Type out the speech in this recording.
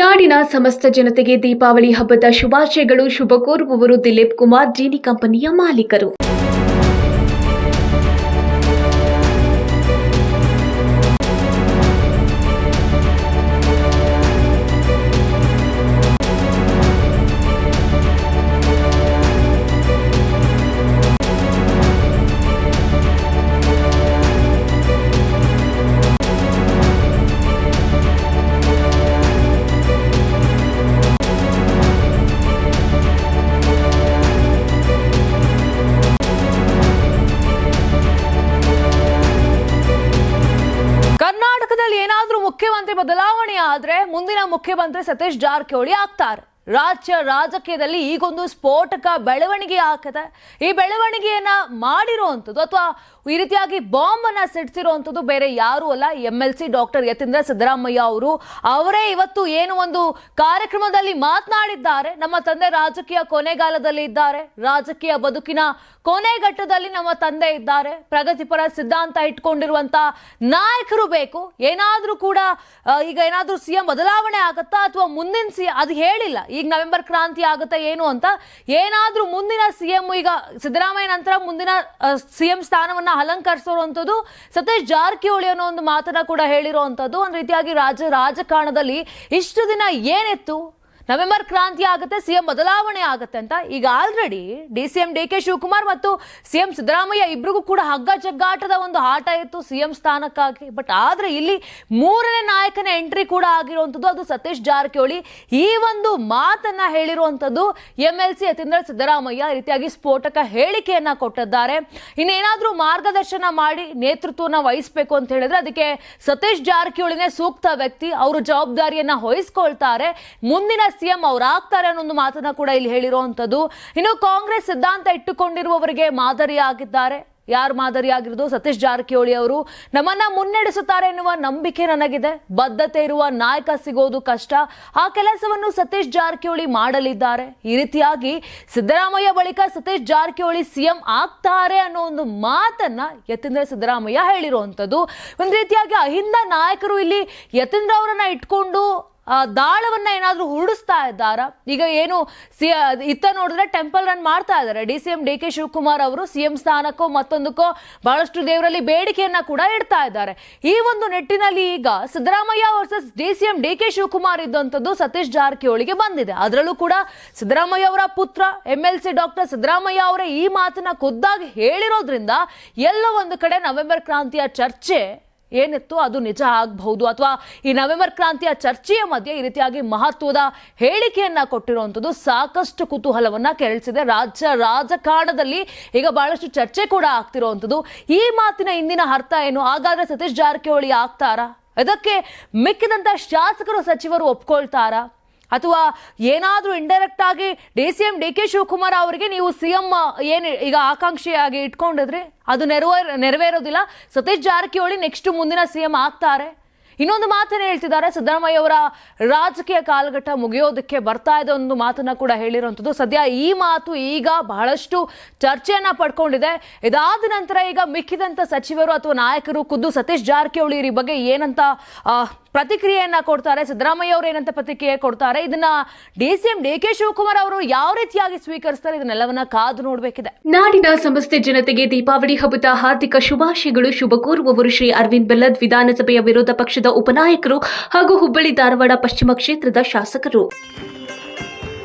ನಾಡಿನ ಸಮಸ್ತ ಜನತೆಗೆ ದೀಪಾವಳಿ ಹಬ್ಬದ ಶುಭಾಶಯಗಳು ಶುಭ ಕೋರುವವರು ದಿಲೀಪ್ ಕುಮಾರ್ ಜೀನಿ ಕಂಪನಿಯ ಮಾಲೀಕರು. ಬದಲಾವಣೆ ಆದ್ರೆ ಮುಂದಿನ ಮುಖ್ಯಮಂತ್ರಿ ಸತೀಶ್ ಜಾರಕಿಹೊಳಿ ಆಗ್ತಾರೆ. ರಾಜ್ಯ ರಾಜಕೀಯದಲ್ಲಿ ಈಗೊಂದು ಸ್ಫೋಟಕ ಬೆಳವಣಿಗೆ ಆಗ್ತದೆ ಈ ಬೆಳವಣಿಗೆಯನ್ನ ಮಾಡಿರುವಂಥದ್ದು ಅಥವಾ ಈ ರೀತಿಯಾಗಿ ಬಾಂಬ್ ಅನ್ನ ಸಿಡಿಸಿರುವಂಥದ್ದು ಬೇರೆ ಯಾರು ಅಲ್ಲ. M L C doctor Yathindra Siddaramaiah ಅವರು ಅವರೇ ಇವತ್ತು ಏನು ಒಂದು ಕಾರ್ಯಕ್ರಮದಲ್ಲಿ ಮಾತನಾಡಿದ್ದಾರೆ. ನಮ್ಮ ತಂದೆ ರಾಜಕೀಯ ಕೊನೆಗಾಲದಲ್ಲಿ ಇದ್ದಾರೆ. ರಾಜಕೀಯ ಬದುಕಿನ ಕೊನೆಘಟ್ಟದಲ್ಲಿ ನಮ್ಮ ತಂದೆ ಇದ್ದಾರೆ. ಪ್ರಗತಿಪರ ಸಿದ್ಧಾಂತ ಇಟ್ಕೊಂಡಿರುವಂತ ನಾಯಕರು ಬೇಕು. ಏನಾದ್ರೂ ಕೂಡ ಈಗ ಏನಾದ್ರೂ ಸಿಎಂ ಬದಲಾವಣೆ ಆಗುತ್ತಾ ಅಥವಾ ಮುಂದಿನ ಸಿ, ಅದು ಹೇಳಿಲ್ಲ. ಈಗ ನವೆಂಬರ್ ಕ್ರಾಂತಿ ಆಗುತ್ತಾ ಏನು ಅಂತ ಏನಾದರೂ ಮುಂದಿನ ಸಿಎಂ, ಈಗ ಸಿದ್ದರಾಮಯ್ಯ ನಂತರ ಮುಂದಿನ ಸಿಎಂ ಸ್ಥಾನವನ್ನ ಅಲಂಕರಿಸೋರುವಂಥದ್ದು ಸತೀಶ್ ಜಾರಕಿಹೊಳಿ ಅನ್ನೋ ಒಂದು ಮಾತನ್ನ ಕೂಡ ಹೇಳಿರುವಂಥದ್ದು ಒಂದು ರೀತಿಯಾಗಿ ರಾಜ ರಾಜಕಾರಣದಲ್ಲಿ ಇಷ್ಟು ದಿನ ಏನಿತ್ತು? ನವೆಂಬರ್ ಕ್ರಾಂತಿ ಆಗುತ್ತೆ, ಸಿಎಂ ಬದಲಾವಣೆ ಆಗುತ್ತೆ ಅಂತ ಈಗ already D C M D K Shivakumar ಮತ್ತು ಸಿಎಂ ಸಿದ್ದರಾಮಯ್ಯ ಇಬ್ಬರಿಗೂ ಕೂಡ ಹಗ್ಗ ಜಗ್ಗಾಟದ ಒಂದು ಆಟ ಇತ್ತು ಸಿಎಂ ಸ್ಥಾನಕ್ಕಾಗಿ. ಬಟ್ ಆದ್ರೆ ಇಲ್ಲಿ ಮೂರನೇ ನಾಯಕನ ಎಂಟ್ರಿ ಕೂಡ ಆಗಿರುವಂಥದ್ದು ಅದು ಸತೀಶ್ ಜಾರಕಿಹೊಳಿ. ಈ ಒಂದು ಮಾತನ್ನ ಹೇಳಿರುವಂಥದ್ದು M L C Yathindra Siddaramaiah. ರೀತಿಯಾಗಿ ಸ್ಫೋಟಕ ಹೇಳಿಕೆಯನ್ನ ಕೊಟ್ಟಿದ್ದಾರೆ. ಇನ್ನೇನಾದ್ರೂ ಮಾರ್ಗದರ್ಶನ ಮಾಡಿ ನೇತೃತ್ವನ ವಹಿಸಬೇಕು ಅಂತ ಹೇಳಿದ್ರೆ ಅದಕ್ಕೆ ಸತೀಶ್ ಜಾರಕಿಹೊಳಿನೇ ಸೂಕ್ತ ವ್ಯಕ್ತಿ. ಅವರು ಜವಾಬ್ದಾರಿಯನ್ನ ವಹಿಸ್ಕೊಳ್ತಾರೆ. ಮುಂದಿನ ಸಿಎಂ ಅವ್ರು ಆಗ್ತಾರೆ ಅನ್ನೋ ಒಂದು ಮಾತನ್ನ ಕೂಡ ಇಲ್ಲಿ ಹೇಳಿರುವಂತದ್ದು ಇನ್ನು ಕಾಂಗ್ರೆಸ್ ಸಿದ್ಧಾಂತ ಇಟ್ಟುಕೊಂಡಿರುವವರಿಗೆ ಮಾದರಿಯಾಗಿದ್ದಾರೆ ಯಾರು ಮಾದರಿಯಾಗಿರೋದು ಸತೀಶ್ ಜಾರಕಿಹೊಳಿ ಅವರು. ನಮ್ಮನ್ನ ಮುನ್ನಡೆಸುತ್ತಾರೆ ಎನ್ನುವ ನಂಬಿಕೆ ನನಗಿದೆ. ಬದ್ಧತೆ ಇರುವ ನಾಯಕ ಸಿಗೋದು ಕಷ್ಟ. ಆ ಕೆಲಸವನ್ನು ಸತೀಶ್ ಜಾರಕಿಹೊಳಿ ಮಾಡಲಿದ್ದಾರೆ. ಈ ರೀತಿಯಾಗಿ ಸಿದ್ದರಾಮಯ್ಯ ಬಳಿಕ ಸತೀಶ್ ಜಾರಕಿಹೊಳಿ ಸಿಎಂ ಆಗ್ತಾರೆ ಅನ್ನೋ ಒಂದು ಮಾತನ್ನ ಯತೀಂದ್ರ ಸಿದ್ದರಾಮಯ್ಯ ಹೇಳಿರುವಂಥದ್ದು. ಒಂದು ರೀತಿಯಾಗಿ ಅಹಿಂದ ನಾಯಕರು ಇಲ್ಲಿ ಯತೀಂದ್ರ ಅವರನ್ನ ಇಟ್ಕೊಂಡು ದಾಳವನ್ನ ಏನಾದ್ರೂ ಹುರುಡಿಸ್ತಾ ಇದ್ದಾರಾ? ಈಗ ಏನು ಸಿ ಇತ್ತ ನೋಡಿದ್ರೆ ಟೆಂಪಲ್ ರನ್ ಮಾಡ್ತಾ ಇದ್ದಾರೆ. D C M D K Shivakumar ಅವರು ಸಿಎಂ ಸ್ಥಾನಕ್ಕೋ ಮತ್ತೊಂದಕ್ಕೋ ಬಹಳಷ್ಟು ದೇವರಲ್ಲಿ ಬೇಡಿಕೆಯನ್ನ ಕೂಡ ಇಡ್ತಾ ಇದ್ದಾರೆ. ಈ ಒಂದು ನಿಟ್ಟಿನಲ್ಲಿ ಈಗ Siddaramaiah versus D C M D K Shivakumar ಇದ್ದಂಥದ್ದು Satish ಜಾರಕಿಹೊಳಿಗೆ ಬಂದಿದೆ. ಅದರಲ್ಲೂ ಕೂಡ ಸಿದ್ದರಾಮಯ್ಯ ಅವರ ಪುತ್ರ, M L C doctor Siddaramaiah ಅವರೇ ಈ ಮಾತನ್ನ ಖುದ್ದಾಗಿ ಹೇಳಿರೋದ್ರಿಂದ ಎಲ್ಲ ಒಂದು ಕಡೆ ನವೆಂಬರ್ ಕ್ರಾಂತಿಯ ಚರ್ಚೆ ಏನಿತ್ತು ಅದು ನಿಜ ಆಗಬಹುದು. ಅಥವಾ ಈ ನವೆಂಬರ್ ಕ್ರಾಂತಿಯ ಚರ್ಚೆಯ ಮಧ್ಯೆ ಈ ರೀತಿಯಾಗಿ ಮಹತ್ವದ ಹೇಳಿಕೆಯನ್ನ ಕೊಟ್ಟಿರುವಂಥದ್ದು ಸಾಕಷ್ಟು ಕುತೂಹಲವನ್ನ ಕೆರಳಿಸಿದೆ. ರಾಜ್ಯ ರಾಜಕಾರಣದಲ್ಲಿ ಈಗ ಬಹಳಷ್ಟು ಚರ್ಚೆ ಕೂಡ ಆಗ್ತಿರುವಂಥದ್ದು. ಈ ಮಾತಿನ ಇಂದಿನ ಅರ್ಥ ಏನು? ಹಾಗಾದ್ರೆ ಸತೀಶ್ ಜಾರಕಿಹೊಳಿ ಆಗ್ತಾರಾ? ಇದಕ್ಕೆ ಮಿಕ್ಕಿದಂತ ಶಾಸಕರು, ಸಚಿವರು ಒಪ್ಕೊಳ್ತಾರಾ? ಅಥವಾ ಏನಾದರೂ ಇಂಡೈರೆಕ್ಟ್ ಆಗಿ D C M D K Shivakumar ಅವರಿಗೆ ನೀವು ಸಿ ಎಂ ಏನು ಈಗ ಆಕಾಂಕ್ಷೆಯಾಗಿ ಇಟ್ಕೊಂಡಿದ್ರಿ? ಅದು ನೆರವೇರ ನೆರವೇರೋದಿಲ್ಲ. ಸತೀಶ್ ಜಾರಕಿಹೊಳಿ ನೆಕ್ಸ್ಟ್ ಮುಂದಿನ ಸಿ ಎಂ ಆಗ್ತಾರೆ. ಇನ್ನೊಂದು ಮಾತನ್ನು ಹೇಳ್ತಿದ್ದಾರೆ. ಸಿದ್ದರಾಮಯ್ಯ ಅವರ ರಾಜಕೀಯ ಕಾಲಘಟ್ಟ ಮುಗಿಯೋದಕ್ಕೆ ಬರ್ತಾ ಇದೆ ಒಂದು ಮಾತನ್ನ ಕೂಡ ಹೇಳಿರುವಂಥದ್ದು ಸದ್ಯ ಈ ಮಾತು ಈಗ ಬಹಳಷ್ಟು ಚರ್ಚೆಯನ್ನ ಪಡ್ಕೊಂಡಿದೆ. ಇದಾದ ನಂತರ ಈಗ ಮಿಕ್ಕಿದಂಥ ಸಚಿವರು ಅಥವಾ ನಾಯಕರು ಖುದ್ದು ಸತೀಶ್ ಜಾರಕಿಹೊಳಿ ಬಗ್ಗೆ ಏನಂತ ಪ್ರತಿಕ್ರಿಯೆಯನ್ನ ಕೊಡ್ತಾರೆ. ಸಿದ್ದರಾಮಯ್ಯ ಅವರು ಏನಂತ ಪ್ರತಿಕ್ರಿಯೆ ಕೊಡ್ತಾರೆ. ಇದನ್ನ D C M D K Shivakumar ಅವರು ಯಾವ ರೀತಿಯಾಗಿ ಸ್ವೀಕರಿಸ್ತಾರೆ? ಇದನ್ನೆಲ್ಲವನ್ನ ಕಾದು ನೋಡಬೇಕಿದೆ. ನಾಡಿನ ಸಮಸ್ತ ಜನತೆಗೆ ದೀಪಾವಳಿ ಹಬ್ಬದ ಹಾರ್ದಿಕ ಶುಭಾಶಯಗಳು. ಶುಭ ಕೋರುವವರು ಶ್ರೀ ಅರವಿಂದ್ ಬೆಲ್ಲದ್ ವಿಧಾನಸಭೆಯ ವಿರೋಧ ಪಕ್ಷದ ಉಪನಾಯಕರು ಹಾಗೂ ಹುಬ್ಬಳ್ಳಿ ಧಾರವಾಡ ಪಶ್ಚಿಮ ಕ್ಷೇತ್ರದ ಶಾಸಕರು.